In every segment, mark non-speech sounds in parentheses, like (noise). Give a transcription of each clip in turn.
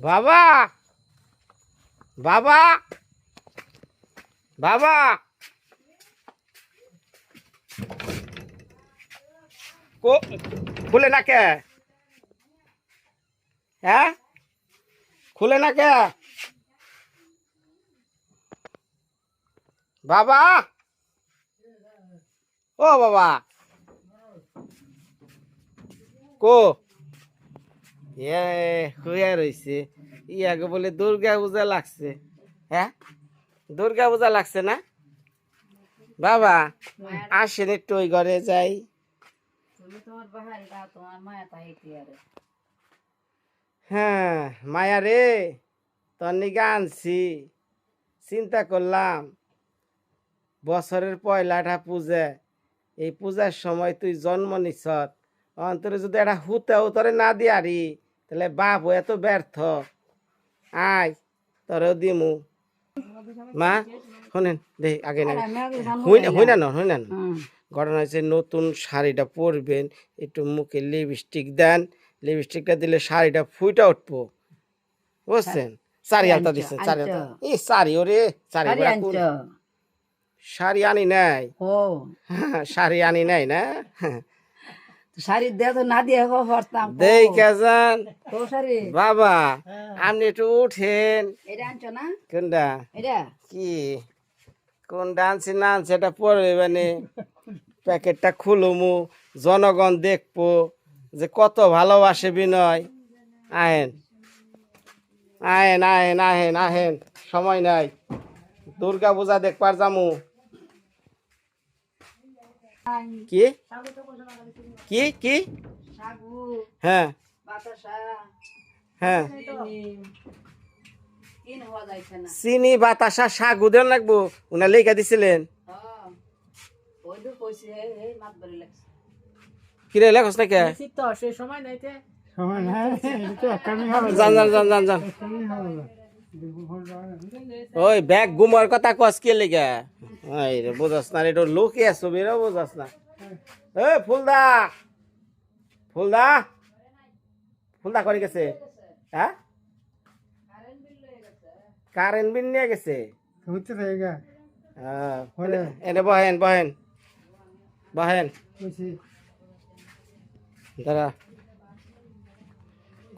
বাবা বাবা বাবা কো খুলে না কে হ্যাঁ খুলে না কে বাবা ও বাবা কো এ হইয়া রইছে। ইয়াকে বলে দুর্গা পূজা লাগছে। হ্যাঁ? দুর্গা পূজা লাগছে না? বাবা আসেন একটু ওই ঘরে যাই। হ্যাঁ মায়া রে তোর নিকে আনছি। চিন্তা করলাম বছরের পয়লাটা পূজা এই পূজার সময় তুই জন্ম নিছত অন্তরে যদি একটা হুতেও তোরে না দিয়ারি তাহলে বাপ এত ব্যর্থ। আয় তোরেও দিমু। মা শোনেন দে আগে না হই না হই না ঘটনা হচ্ছে নতুন শাড়িটা পরবেন একটু মুখে লিপস্টিক দেন। লিপস্টিকটা দিলে শাড়িটা ফুইটা উঠবো। বুঝছেন? শাড়ি আনতে দিচ্ছেন শাড়ি আনতে। এই শাড়ি ওরে শাড়ি শাড়ি আনি নাই। ও। শাড়ি আনি নাই না? শাড়ি দে তো না দিয়ে হরতাম। দেই কেজন। তো শাড়ি। বাবা আপনি একটু উঠেন। এটা আনছ না? কোনটা? এটা? কি? কোন ডান্স পড়বে মানে প্যাকেটটা খুলুমু জনগণ দেখব যে কত ভালোবাসে বিনয়। আহেন আহেন আহেন আহেন আহেন সময় নাই। দুর্গা পূজা দেখবার যামু। কি? কি? কি? সাগু হ্যাঁ। বাতাসা হ্যাঁ। চিনি বাতাসা শাক দেন লাগবো। উনা লেখা দিছিলেন। কিরে লেখস না কে সময় নাইতে জান জান জান জান জান ওই ব্যাগ গুমার কথা কস কে লেগে? ওই রে বুঝাস না তোর লোকে ছবি রে বুঝাস না। এ ফুলদা! ফুলদা! ফুলদা করে গেছে? হ্যাঁ? কারেন্ট বিল নিয়ে গেছে। হতে থাকেগা হ্যাঁ, এনে বহেন বহেন। বহেন। দাঁড়া।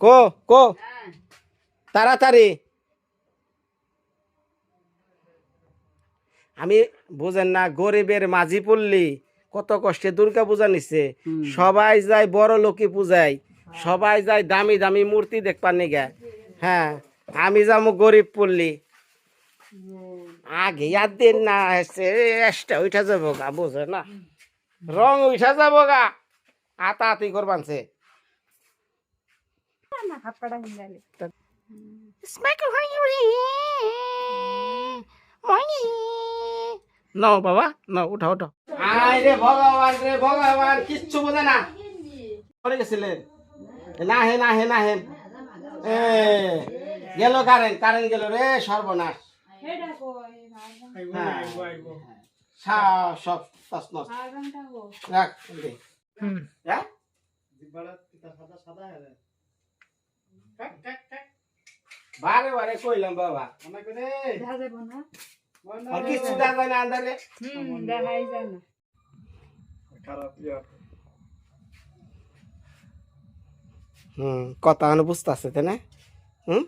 কো কো। তাড়াতাড়ি। আমি বুঝেন না গরিবের মাঝি পড়লি কত কষ্টে দুর্গা পূজা নিছে। সবাই যায় বড় লোকে পূজায় সবাই যায় দামি দামি মূর্তি দেখবার নিগে। হ্যাঁ আমি যাব গরিব পড়লি। আগে আর দিন না এসে এসটা উঠা যাব গা বুঝে না? রং উঠা যাব গা আতা আতি করবানছে নাও বাবা নাও উঠা উঠা আয় রে ভগবান রে ভগবান কিচ্ছু বোঝে না। পড়ে গেছিলেন না হে না হে না হে এ গেল কারেন্ট কারেন্ট গেল রে সর্বনাশ। হ্যাঁ। সব। রাখ? বারে বারে কইলাম বাবা। দেখা যাবে না দেখা না আন্দারে হুম দেখাই যায় না। হুম কথা হলো বুঝতে আছে তাই না? হুম?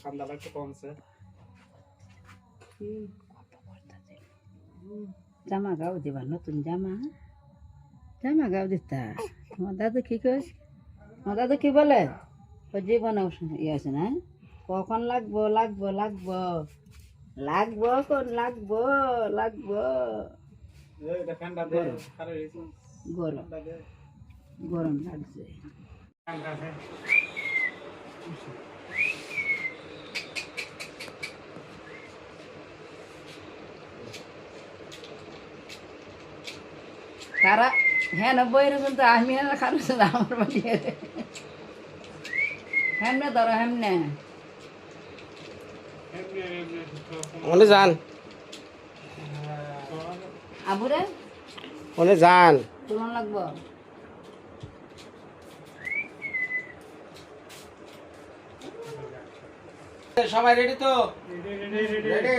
ঠান্ডা লাগতে কমছে। জামা গাও দিবা নতুন জামা জামা গাও দিতা। তোমার দাদু কি কইস আমার দাদু কি বলে? ও জীবন ইয়ে আছে না কখন লাগবো লাগবো লাগবো? লাগবো কোন? লাগবো লাগবো। গরম। গরম। লাগছে। তারা হ্যাঁ না বইরে কিন্তু আমি না খানো আমার বাড়ি। হেমনে ধরো হেমনে ওনে যান। আবুরে? ওনে যান। তুলন লাগবো? সবাই রেডি তো? রেডি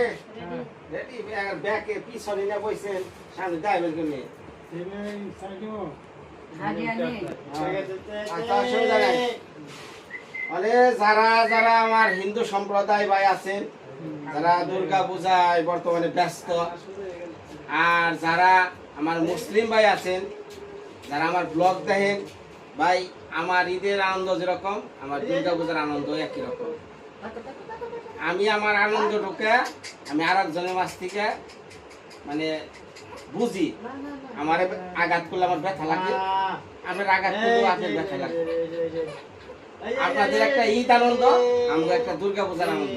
রেডি ব্যাকে পিছনে না বইছেন সামনে যাইবেন কেমনি আচ্ছা মানে যারা যারা আমার হিন্দু সম্প্রদায় ভাই আছেন যারা দুর্গা পূজায় বর্তমানে ব্যস্ত, আর যারা আমার মুসলিম ভাই আছেন, যারা আমার ব্লগ দেখেন, ভাই, আমার ঈদের আনন্দ যেরকম, আমার দুর্গা পূজার আনন্দ একই রকম। আমি আমার আনন্দটুকে আমি আর একজনের মাছ থেকে মানে বুঝি, আমার আঘাত করলে আমার ব্যথা লাগে। আমার আঘাত করলে ব্যথা লাগে। আপনাদের একটা ঈদ আনন্দ আমাদের একটা দুর্গা পূজার আনন্দ।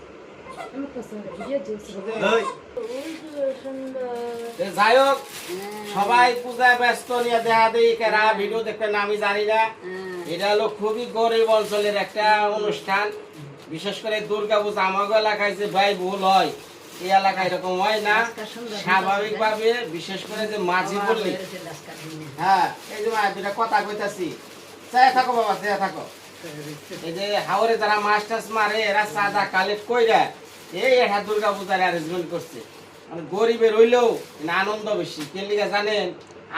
যাই সবাই পূজায় ব্যস্ত নিয়ে দেখা ভিডিও দেখবেন আমি জানি না। এটা হলো খুবই গরিব অঞ্চলের একটা অনুষ্ঠান। বিশেষ করে দুর্গা পূজা আমাকে এলাকায় যে ভাই ভুল হয়, এই এলাকায় এরকম হয় না। স্বাভাবিকভাবে, বিশেষ করে যে মাঝি বললি হ্যাঁ এই যে কথা কইতাছি। চাই থাকো বাবা চাই থাকো। এই যে হাওরে যারা মাছ টাছ মারে, এরা সাদা কালেক্ট কইরা এই এটা দুর্গা পূজার অ্যারেঞ্জমেন্ট করছে। মানে গরিবের হইলেও আনন্দ বেশি। কেলিকা জানেন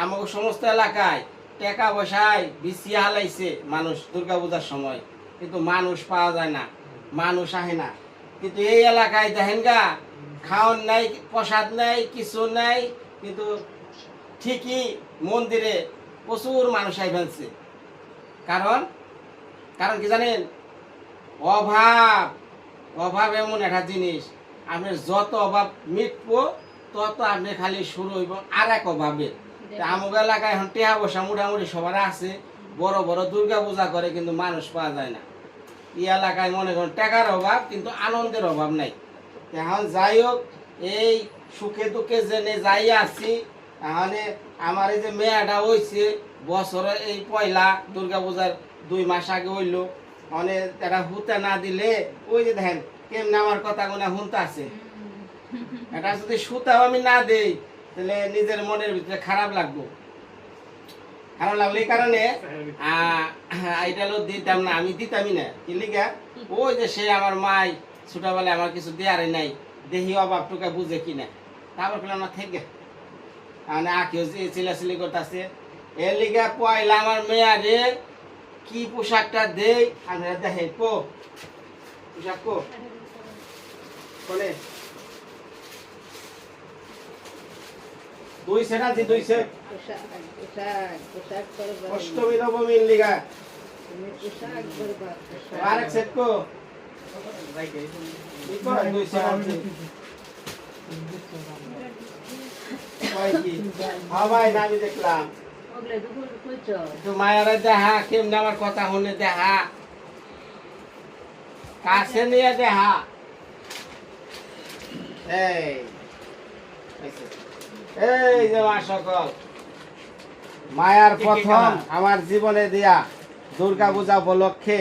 আমাকে সমস্ত এলাকায় টাকা পয়সায় বিছিয়ে হালাইছে মানুষ দুর্গা পূজার সময়। কিন্তু মানুষ পাওয়া যায় না, মানুষ আহে না। কিন্তু এই এলাকায় দেখেন গা খাওয়ান নাই, প্রসাদ নাই, কিছু নাই, কিন্তু ঠিকই মন্দিরে প্রচুর মানুষ আই ফেলছে। কারণ কারণ কি জানেন? অভাব। অভাব এমন একটা জিনিস। আপনার যত অভাব মিটবো তত আপনি খালি শুরু হইব আর এক অভাবের আমাদের এলাকায় এখন টেহা বসা মোটামুটি সবার আছে বড় বড় দুর্গা পূজা করে কিন্তু মানুষ পাওয়া যায় না। এই এলাকায় মনে করেন টাকার অভাব কিন্তু আনন্দের অভাব নাই। এখন যাই হোক এই সুখে দুঃখে জেনে যাই আছি তাহলে আমার এই যে মেয়াটা হয়েছে বছরে এই পয়লা দুর্গা পূজার দুই মাস আগে হইল মানে তারা হুতে না দিলে ওই যে দেখেন কেমনে আমার কথা গুনা হুনতে আছে (laughs) এটা যদি সুতাও আমি না দেই তাহলে নিজের মনের ভিতরে খারাপ লাগবো। খারাপ লাগল এই কারণে এটা হলো দিতাম না আমি দিতামই না। কি লিগা? ওই যে সে আমার মাই ছোটবেলায় আমার কিছু দেয়ারে নাই দেহি অভাব টুকা বুঝে কিনা। তারপর করলাম না থেকে মানে আঁকিও যে চিলাচিলি করতেছে। এর লিগা পয়লা আমার মেয়ারে কি পোশাকটা দেই? আমি দেখে কো। পোশাক কো। কোনে দুই সেট আছে, দুই সেট। অষ্টমী নবমীর লিগা। আরেক সেট কো। সেট আছে। কয় কি? ভাই না আমি দেখলাম। তো মায়েরা দেখা কেমনে আমার কথা শুনে দেখা। কাছে নিয়ে দেখা। এই এই যে মা সকল। মায়ার প্রথম আমার জীবনে দিয়া দুর্গা পূজা উপলক্ষে।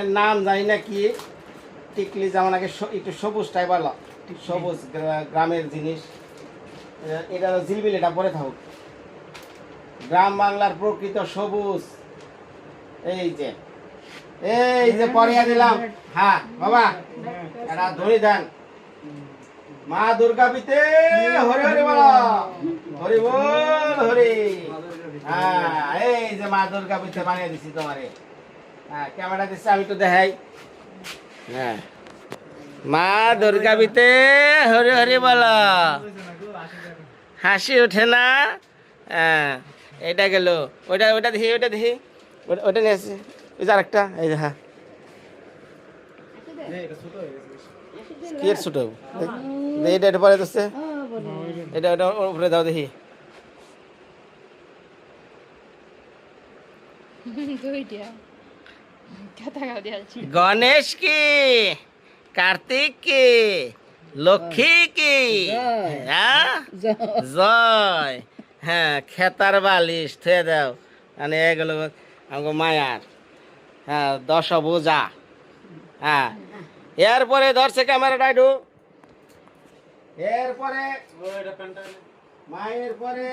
এর নাম জানি না কি। টিকলি যেমন আগে একটু সবুজ টাইপ সবুজ গ্রামের জিনিস। এটা জিলবিল এটা পরে থাকুক। গ্রাম বাংলার প্রকৃত সবুজ। এই যে এই যে পরিয়া দিলাম। হ্যাঁ বাবা, এটা ধরি দেন। মা দুর্গা পিতে, হরি হরি বল। হরি বল, হরি। হ্যাঁ এই যে মা দুর্গা পিতে বানিয়ে দিছি তোমারে। হ্যাঁ ক্যামেরা দিচ্ছে, আমি তো দেখাই। হ্যাঁ মা দুর্গা পিতে, হরি হরি বল। হাসি ওঠে না? হ্যাঁ। এটা গেল। ওইটা ওইটা দেখি ওইটা দেখি। ওটা- ওইটা নিয়ে আসি। ওই যে আরেকটা এই যে হ্যাঁ। কি এর ছোট? এটা এটা পরে দিচ্ছে এটা ওটা উপরে দাও দেখি। দুইটা কথা গাও দিয়েছি গণেশ কি? কার্তিক কি? লক্ষ্মী কি? জয়। হ্যাঁ খেতার বালিশ, থুয়ে দাও। মানে এগুলো আমাকে মায়ার। হ্যাঁ দশ বোঝা। হ্যাঁ। এরপরে ধরছে ক্যামেরা একটু এরপরে মায়ের পরে,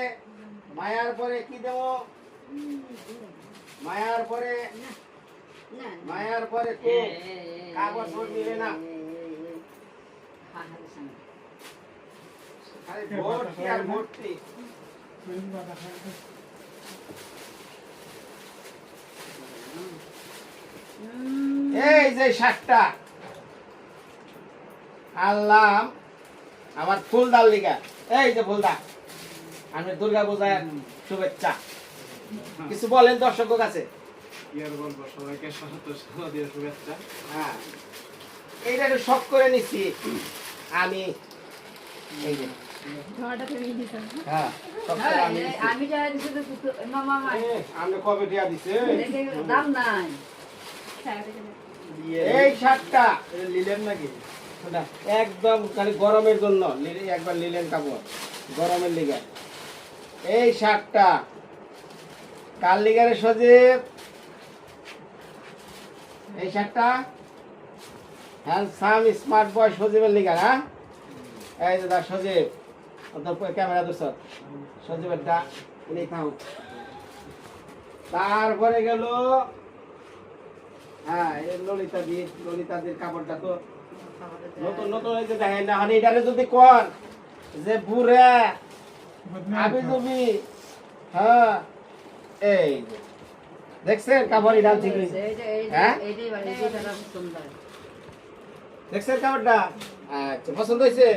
মায়ার পরে কি দেব? মায়ার পরে মায়ার পরে কাগজ দিবে না। আরে এই যে শাকটা। আনলাম আমার ফুলদার লিগা। এই যে ফুলদা। আমি দুর্গা পূজার শুভেচ্ছা। কিছু বলেন দর্শক কাছে। সবাইকে শুভেচ্ছা। হ্যাঁ। এইটা একটু শখ করে নিচ্ছি। আমি এই যে হ্যাঁ শোনা, একদম খালি গরমের জন্য একবার নিলেন কাপড় গরমের লিগা। এই শার্টটা কার লিগারে সজীব? এই শার্টটা হ্যান্ডসাম স্মার্ট বয় সজীবের লিগা হ্যাঁ এই যে দা সজীব। ক্যামেরা থাও তারপরে গেল হ্যাঁ ললিতা দি ললিতাদের কাপড়টা তো নতুন নতুন হয়েছে দেখেন না হানি এটারে যদি কর যে বুড়া আবি তুমি হ্যাঁ এই। দেখছেন কাপড় ঠিক হ্যাঁ? দেখছেন কাপড়টা আচ্ছা পছন্দ হয়েছে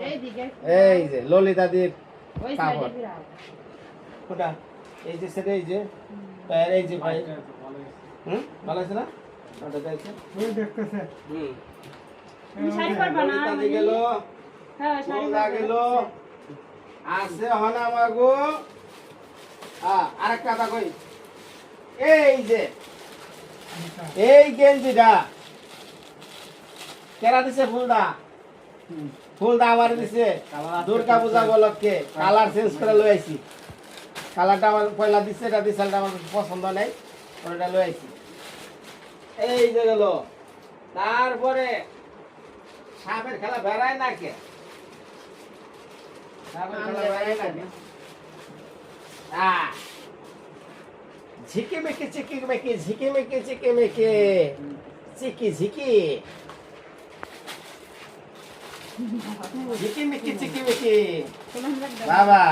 এই যে ললিতাদের ওই কাপড়। কোটা এই যে সেটা এই যে এই যে ভাই। হুম? ভালো আছে না? ওটা দেখছে ওই দেখতেছে। হুম। তুমি শাড়ি পরবা না ললিতাদি গেল। হ্যাঁ শাড়ি পরবা। গেল। আছে হনা মাগো হ্যাঁ আরেকটা কথা কই? এই যে এই গেঞ্জিটা। কেরা দিছে ফুলদা? ফুলদা আমার দিছে। দুর্গা পূজা উপলক্ষে কালার চেঞ্জ করে লই আইছি। কালারটা আমার পয়লা দিছে, এটা আমার পছন্দ নাই ওটা আইছি। এই যে গেল, তারপরে সাপের খেলা বেড়ায় না কে? চিকি, ঝিকি। ঝিকি মিকি চিকি মিকি তোমার হাত দাও। বাবা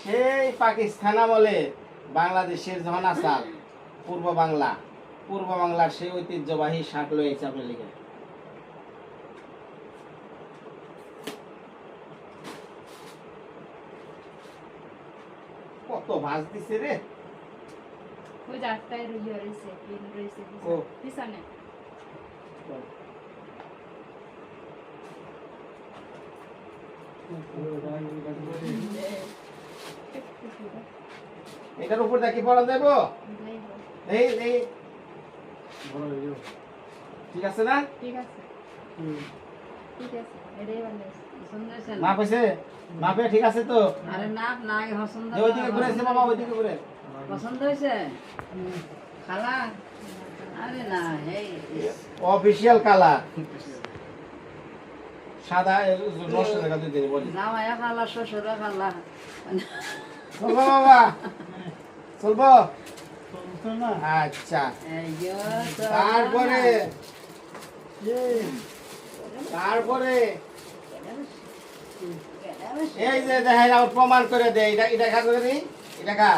সেই পাকিস্তান আমলে বাংলাদেশের যখন আসাল পূর্ব বাংলা পূর্ব বাংলার সেই ঐতিহ্যবাহী শাক লয়েছে আপনার লিগে কত ভাজ দিছে রে ওই যে আটটায় রুই রয়েছে, পিন রয়েছে, পিছনে। এটার উপর দেখি পড়া যাব এই এই। ঠিক আছে না? ঠিক আছে। ঠিক আছে এটাই ভালো মাপে ঠিক আছে তো? আরে না না পছন্দ ওইদিকে ঘুরেছে বাবা ওইদিকে ঘুরে। পছন্দ হয়েছে? খালা? আরে না এই। অফিসিয়াল কালার সাদা নষ্ট দেখা দুই দিন বলি। জামাইয়া খালা শ্বশুরা খালা। চলবো বাবা চলবো আচ্ছা। তারপরে। তারপরে। এই যে দেখেন আমার প্রমাণ করে দে। এটা এটা খা করে দিই এটা খা।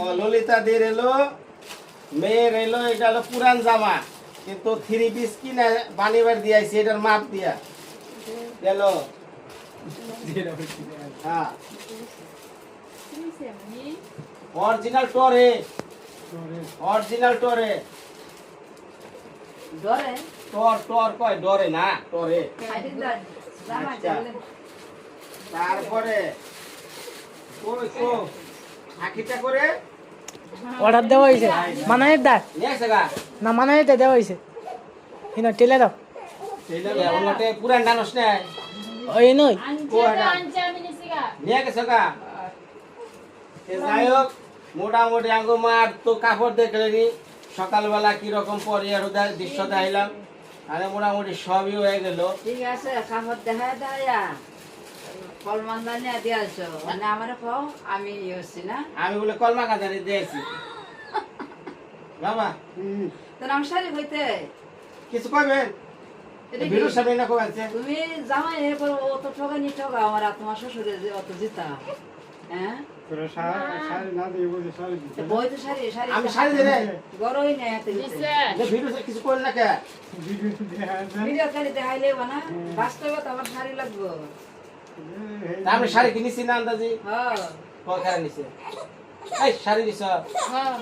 ও ললিতা দের এলো মেয়ের এলো এটা হলো পুরান জামা। কিন্তু থ্রি পিস কিনে বানিবার দিয়েছি এটার মাপ দিয়া। গেল। হ্যাঁ? অরিজিনাল টরে অরিজিনাল টরে টর টর কয়? ডরে না টরে আচ্ছা। তারপরে আখিটা করে অর্ডার দেওয়া হয়েছে। মানায়ের দা? না মানায়েরটা দেওয়া হয়েছে। হিনা টেলে দাও। পুরান ডানস নাই ওই নই। নিয়ে গেছে যাই হোক মোটামুটি আঙ্গো মার তো কাপড় দেখলেনি। সকালবেলা কীরকম পরে আর দৃশ্য দেখাইলাম আরে মোটামুটি সবই হয়ে গেল। ঠিক আছে কাপড় দেখা দেয়া কলমান্দা নিয়ে দিয়ে আসো মানে আমার পাও আমি না। আমি বলে কলমা দিয়েছি বাবা। হইতে? কিছু তুমি জামাই অত নি আমার তোমার শ্বশুরের অত জিতা। হ্যাঁ? শাড়ি আমি দেবে গরমই নেই। কিছু না কে? ভিডিও খালি দেখাইলে না। বাস্তবে তো আমার শাড়ি লাগবো। আমি শাড়ি কিনেছি না আন্দাজি? হ্যাঁ। নিছে? এই শাড়ি দিছ হ্যাঁ।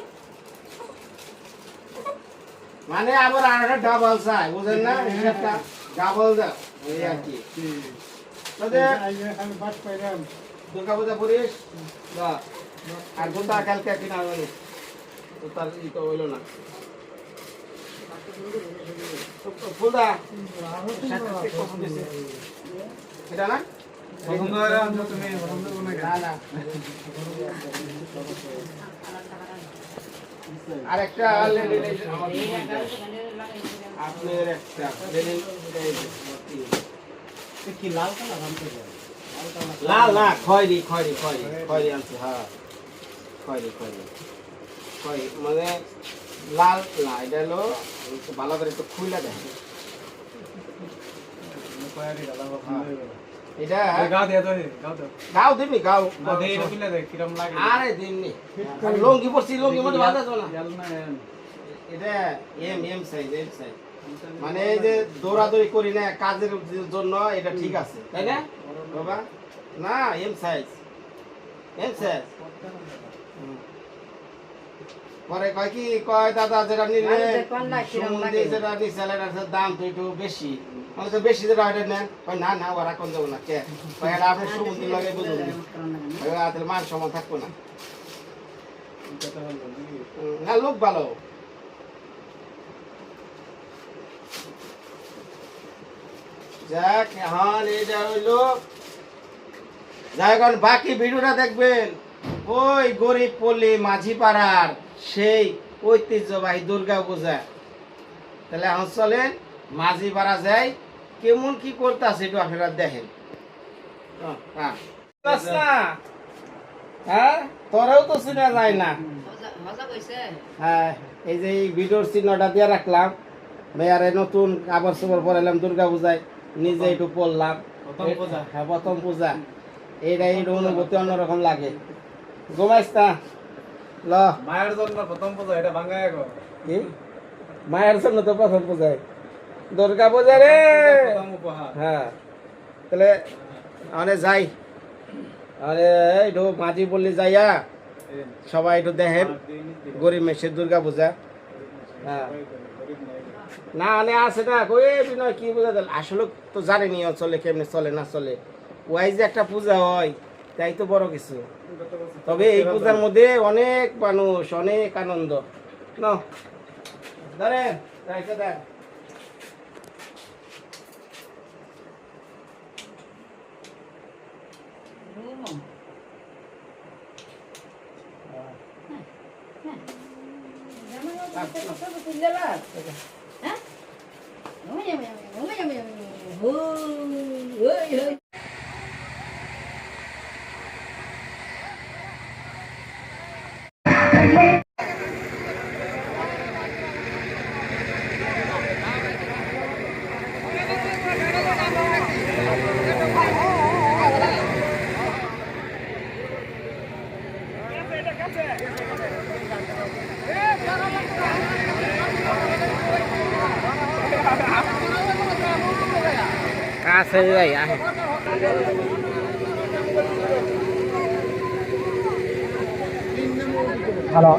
মানে আবার আর একটা ডাবল চাই বুঝেন না? হিসাবটা ডাবল দাও। এই আর কি। দুর্গা পূজা বা আর জুতা কালকে কিনা জুতার ই তো হইল না। ফুলদা? এটা না? পছন্দ তুমি, পছন্দ করো না একটা কি লাল কালার আনতে লাল না খয়রি খয়রি খয়রি খয়রি আনছে হ্যাঁ। খয়রি খয়রি। খয়রি মানে লাল না এটা হলো ভালো করে একটু খুলে দেয় হয়ে। এটা গাও তো। গাও দিবি গাও। না, দে, এটা দে, কিরম লাগে। আরে দিমনি লঙ্গি পড়ছি লঙ্গি মধ্যে। এটা M M size M size মানে এই যে দৌড়াদৌড়ি করি না কাজের জন্য এটা ঠিক আছে। তাই না? বাবা? না এম সাইজ এম সাইজ পরে কয় কি কয় দাদা যেটা নিলে। যেটা নিছে এটার দাম তো একটু বেশি। আমি তো বেশি যেটা নেন কয় না না ওরা কোন যাব না কে? কয় এটা আপনি লাগে বুঝুন। তাহলে মান সমান থাকব না। না লোক ভালো। যাক এখন হইল। যাই বাকি ভিডিওটা দেখবেন। ওই গরিব পল্লী মাঝি পাড়ার সেই ঐতিহ্যবাহী দুর্গা পূজা। তাহলে এখন চলেন মাঝি পাড়া যাই কেমন কি করতেছে একটু আপনারা দেখেন। হ্যাঁ, হ্যাঁ। না? হ্যাঁ তোরাও তো চিনা যায় না। হ্যাঁ এই যে এই ভিডিওর চিহ্নটা দিয়ে রাখলাম মেয়ারে নতুন দুর্গা পূজায় নিজে একটু পড়লাম প্রথম পূজা। হ্যাঁ প্রথম পূজা। এইটা অনুভূতি অন্যরকম লাগে। ঘুমাইস না। ল। মায়ের জন্য প্রথম পূজা এটা ভাঙ্গায় গো। কি? মায়ের জন্য তো প্রথম পূজায় দুর্গা পূজা রে! হ্যাঁ। তাহলে যাই। আরে একটু মাঝি বললি যাইয়া। সবাই একটু দেখেন। গরিব মেসের দুর্গা পূজা। হ্যাঁ। না মানে আছে না। কই বিনয় কি বোঝা আসলে তো জানেনি অঞ্চলে কেমনে চলে না চলে। ওয়াই যে একটা পূজা হয় তাই তো বড় কিছু। তবে এই পূজার মধ্যে অনেক মানুষ অনেক আনন্দ। না ধরেন কাছে যাই আহে। Hello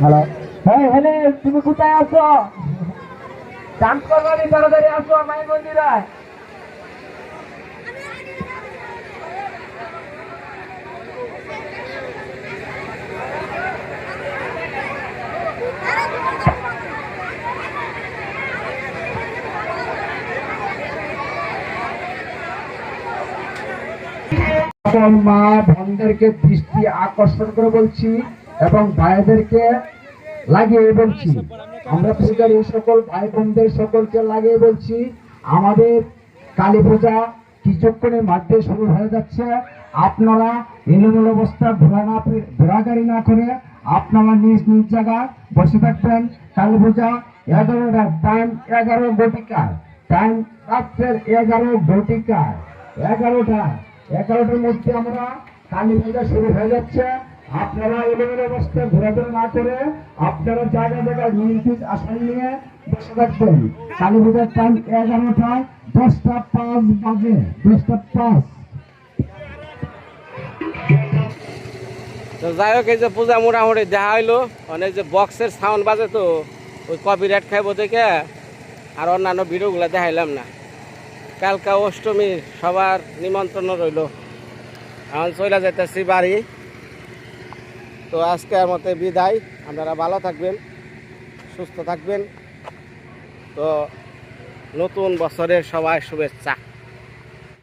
hello. হ্যাঁ হ্যালো তুমি কোথায় আছো? ডান্স করবানি তাড়াতাড়ি আসো মাই মন্দিরায় সকল মা বোনদেরকে দৃষ্টি আকর্ষণ করে বলছি এবং ভাইদেরকে লাগিয়ে বলছি। আমরা পূজার এই সকল ভাই বোনদের সকলকে লাগিয়ে বলছি, আমাদের কালী পূজা কিছুক্ষণের মধ্যে শুরু হয়ে যাচ্ছে। আপনারা এলোমেলো অবস্থা ঘোরা না ঘোরাঘুরি না করে আপনারা নিজ নিজ জায়গায় বসে থাকবেন। কালী পূজা এগারোটা টাইম এগারো ঘটিকার টাইম রাত্রের এগারো ঘটিকার এগারোটা এগারোটার মধ্যে আমরা কালী পূজা শুরু হয়ে যাচ্ছে। আপনারা এলোমেলো অবস্থায় ঘোরাঘুরি না করে আপনারা জায়গা জায়গায় নিজ আসন নিয়ে বসে থাকবেন। কালী পূজার টাইম এগারোটায় দশটা পাঁচ বাজে, দশটা পাঁচ। তো যাই হোক, এই যে পূজা মোটামুটি দেখা হইল। অনেক যে বক্সের সাউন্ড বাজে তো, ওই কপি কপিরাইট খাইব দেখে আর অন্যান্য ভিডিওগুলো দেখাইলাম না। কালকা অষ্টমী সবার নিমন্ত্রণ রইল। এখন চলে যাইতেছি বাড়ি। তো আজকের মতে বিদায়। আপনারা ভালো থাকবেন, সুস্থ থাকবেন। তো নতুন বছরের সবাই শুভেচ্ছা।